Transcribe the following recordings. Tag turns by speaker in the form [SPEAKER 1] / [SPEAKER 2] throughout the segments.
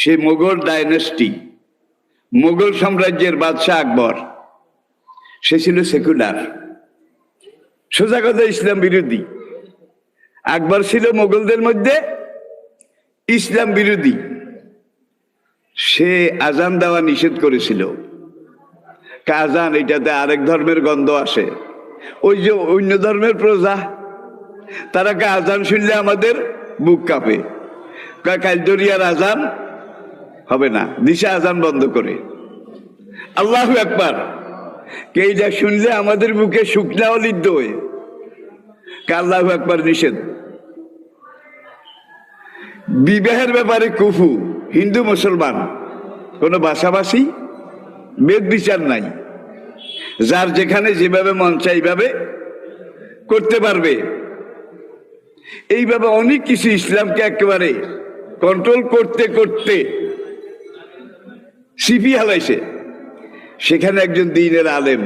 [SPEAKER 1] সে Mughal dynasty Mughal সাম্রাজ্যের বাদশাহ আকবর, সে ছিল সেকুলার সোজা কথা ইসলাম বিরোধী। আকবর ছিল মোগলদের মধ্যে ইসলাম বিরোধী। সে আজান দেওয়া নিষেধ করেছিল। কা আজান, এটাতে আরেক ধর্মের গন্ধ আসে। ওই যে অন্য ধর্মের প্রজা, তারা আজান শুনলে আমাদের বুক কাঁপে। কালদরিয়ার আজান হবে না। দিশা আজান বন্ধ করে। আল্লাহ একবার এইটা শুনলে আমাদের বুকে শুকনা অলিদ্ধ হয়ে। আল্লাহ একবার নিষেধ। বিবাহের ব্যাপারে কুফু, হিন্দু, মুসলমান, কোনো বাসাবাসি বেদ বিচার নাই। যার যেখানে যেভাবে মন চাই এইভাবে করতে পারবে। এইভাবে অনেক কিছু ইসলামকে একেবারে কন্ট্রোল করতে করতে সিপি হালাইছে সেখানে একজন দিনের আলেম,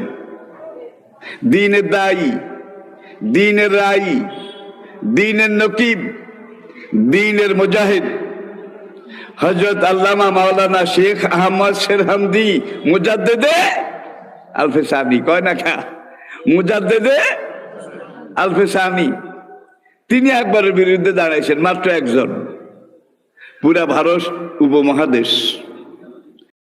[SPEAKER 1] দিনের দায়ী, দিনের রাই, দিনের নকিব, দিনের মুজাহিদ হজরত আল্লামা মাওলানা শেখ আহমদ শেরহামদি মুজাদ্দেদে, আলফে সামি কয় না খা মুজাদ্দেদে, আলফে সামি তিনি একবারের বিরুদ্ধে দাঁড়াইছেন, মাত্র একজন, পুরা ভারত উপমহাদেশ।